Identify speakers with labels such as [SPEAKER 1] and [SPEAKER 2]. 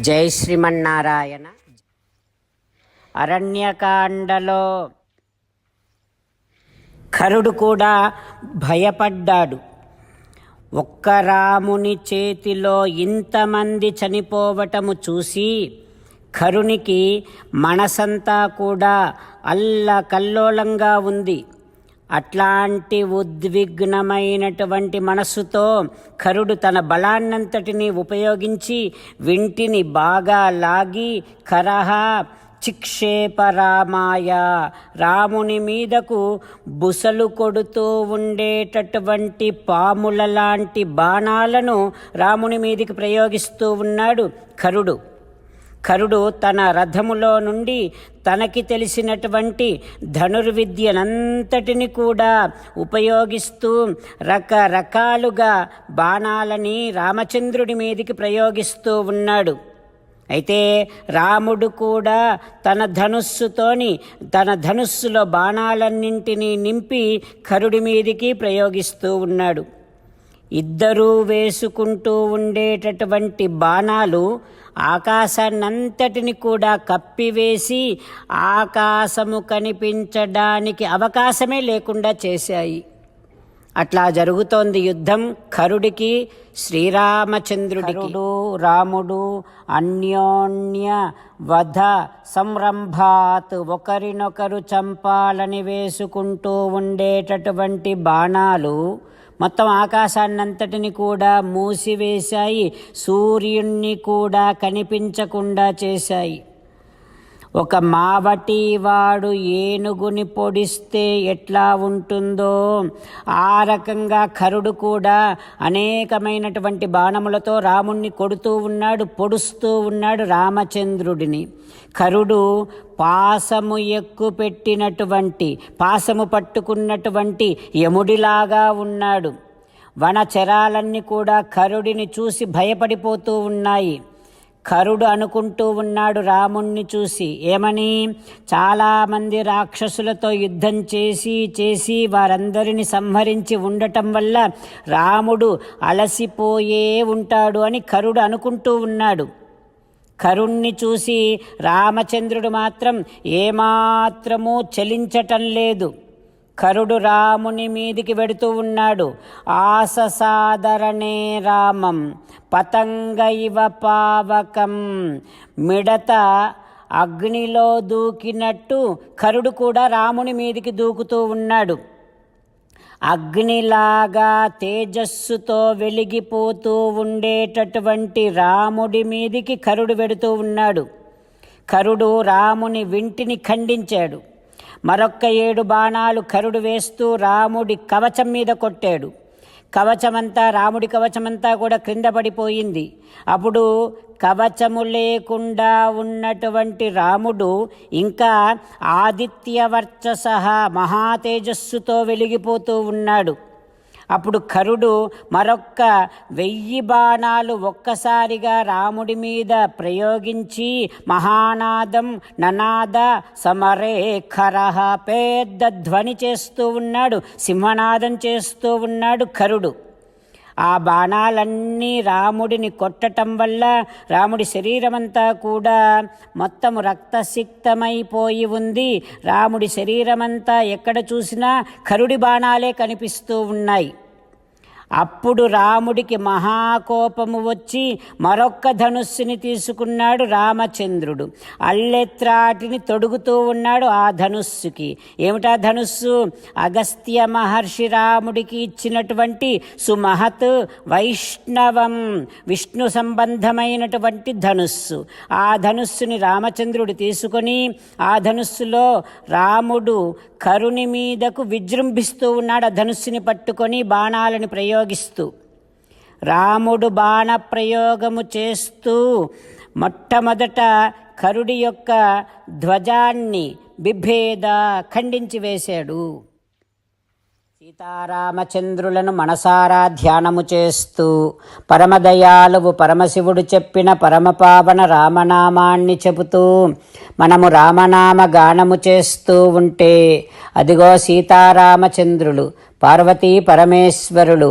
[SPEAKER 1] జై శ్రీమన్నారాయణ. అరణ్యకాండలో కరుడు కూడా భయపడ్డాడు. ఒక్క రాముని చేతిలో ఇంతమంది చనిపోవటము చూసి కరునికి మనసంతా కూడా అల్లకల్లోలంగా ఉంది. అట్లాంటి ఉద్విగ్నమైనటువంటి మనస్సుతో కరుడు తన బలాన్నంతటిని ఉపయోగించి వింటిని బాగా లాగి కరహ చిక్షేపరామాయ రాముని మీదకు బుసలు కొడుతూ ఉండేటటువంటి పాముల లాంటి బాణాలను రాముని మీదికి ప్రయోగిస్తూ ఉన్నాడు కరుడు కరుడు తన రథములో నుండి తనకి తెలిసినటువంటి ధనుర్విద్యనంతటిని కూడా ఉపయోగిస్తూ రకరకాలుగా బాణాలని రామచంద్రుడి మీదికి ప్రయోగిస్తూ ఉన్నాడు. అయితే రాముడు కూడా తన ధనుస్సుతోని తన ధనుస్సులో బాణాలన్నింటినీ నింపి కరుడి మీదికి ప్రయోగిస్తూ ఉన్నాడు. ఇద్దరూ వేసుకుంటూ ఉండేటటువంటి బాణాలు ఆకాశాన్నంతటిని కూడా కప్పివేసి ఆకాశము కనిపించడానికి అవకాశమే లేకుండా చేశాయి. అట్లా జరుగుతోంది యుద్ధం కరుడికి శ్రీరామచంద్రుడికి. రాముడు అన్యోన్య వధ సంరంభాత్ ఒకరినొకరు చంపాలని వేసుకుంటూ ఉండేటటువంటి బాణాలు మొత్తం ఆకాశాన్నంతటిని కూడా మూసివేశాయి సూర్యుణ్ణి కూడా కనిపించకుండా చేశాయి. ఒక మావటి వాడు ఏనుగుని పొడిస్తే ఎట్లా ఉంటుందో ఆ రకంగా కరుడు కూడా అనేకమైనటువంటి బాణములతో రాముణ్ణి కొడుతూ ఉన్నాడు పొడుస్తూ ఉన్నాడు రామచంద్రుడిని. కరుడు పాసము ఎక్కు పెట్టినటువంటి పాసము పట్టుకున్నటువంటి యముడిలాగా ఉన్నాడు. వనచరాలన్నీ కూడా కరుడిని చూసి భయపడిపోతూ ఉన్నాయి. కరుడు అనుకుంటూ ఉన్నాడు రాముణ్ణి చూసి. ఏమని? చాలామంది రాక్షసులతో యుద్ధం చేసి చేసి వారందరిని సంహరించి ఉండటం వల్ల రాముడు అలసిపోయే ఉంటాడు అని కరుడు అనుకుంటూ ఉన్నాడు. కరుణ్ణి చూసి రామచంద్రుడు మాత్రం ఏమాత్రమూ చలించటం లేదు. కరుడు రాముని మీదికి వెడుతూ ఉన్నాడు. ఆస సాధరణే రామం పతంగ ఇవ పావకం. మిడత అగ్నిలో దూకినట్టు కరుడు కూడా రాముని మీదికి దూకుతూ ఉన్నాడు. అగ్నిలాగా తేజస్సుతో వెలిగిపోతూ ఉండేటటువంటి రాముడి మీదికి కరుడు వెడుతూ ఉన్నాడు. కరుడు రాముని వింటిని ఖండించాడు. మరొక్క ఏడు బాణాలు కరుడు వేస్తూ రాముడి కవచం మీద కొట్టాడు. కవచమంతా రాముడి కవచమంతా కూడా క్రింద పడిపోయింది. అప్పుడు కవచము లేకుండా ఉన్నటువంటి రాముడు ఇంకా ఆదిత్యవర్చస మహాతేజస్సుతో వెలిగిపోతూ ఉన్నాడు. అప్పుడు కరుడు మరొక్క వెయ్యి బాణాలు ఒక్కసారిగా రాముడి మీద ప్రయోగించి మహానాదం ననాద సమరే ఖరహ పెద్ద ధ్వని చేస్తూ ఉన్నాడు సింహనాదం చేస్తూ ఉన్నాడు కరుడు. ఆ బాణాలన్నీ రాముడిని కొట్టటం వల్ల రాముడి శరీరమంతా కూడా మొత్తం రక్తసిక్తమైపోయి ఉంది. రాముడి శరీరమంతా ఎక్కడ చూసినా కరుడి బాణాలే కనిపిస్తూ ఉన్నాయి. అప్పుడు రాముడికి మహాకోపము వచ్చి మరొక్క ధనుస్సుని తీసుకున్నాడు రామచంద్రుడు. అల్లెత్రాటిని తొడుగుతూ ఉన్నాడు ఆ ధనుస్సుకి. ఏమిటా ధనుస్సు? అగస్త్య మహర్షి రాముడికి ఇచ్చినటువంటి సుమహత్ వైష్ణవం విష్ణు సంబంధమైనటువంటి ధనుస్సు. ఆ ధనుస్సుని రామచంద్రుడు తీసుకొని ఆ ధనుస్సులో రాముడు కరుని మీదకు విజృంభిస్తూ ఉన్నాడు. ఆ ధనుస్సుని పట్టుకొని బాణాలను ప్రయోగిస్తూ రాముడు బాణప్రయోగము చేస్తూ మొట్టమొదట కరుడి యొక్క ధ్వజాన్ని బిభేద ఖండించి వేశాడు. సీతారామచంద్రులను మనసారా ధ్యానము చేస్తూ పరమదయాలువు పరమశివుడు చెప్పిన పరమపావన రామనామాన్ని చెబుతూ మనము రామనామ గానము చేస్తూ ఉంటే అదిగో సీతారామచంద్రులు పార్వతీ పరమేశ్వరులు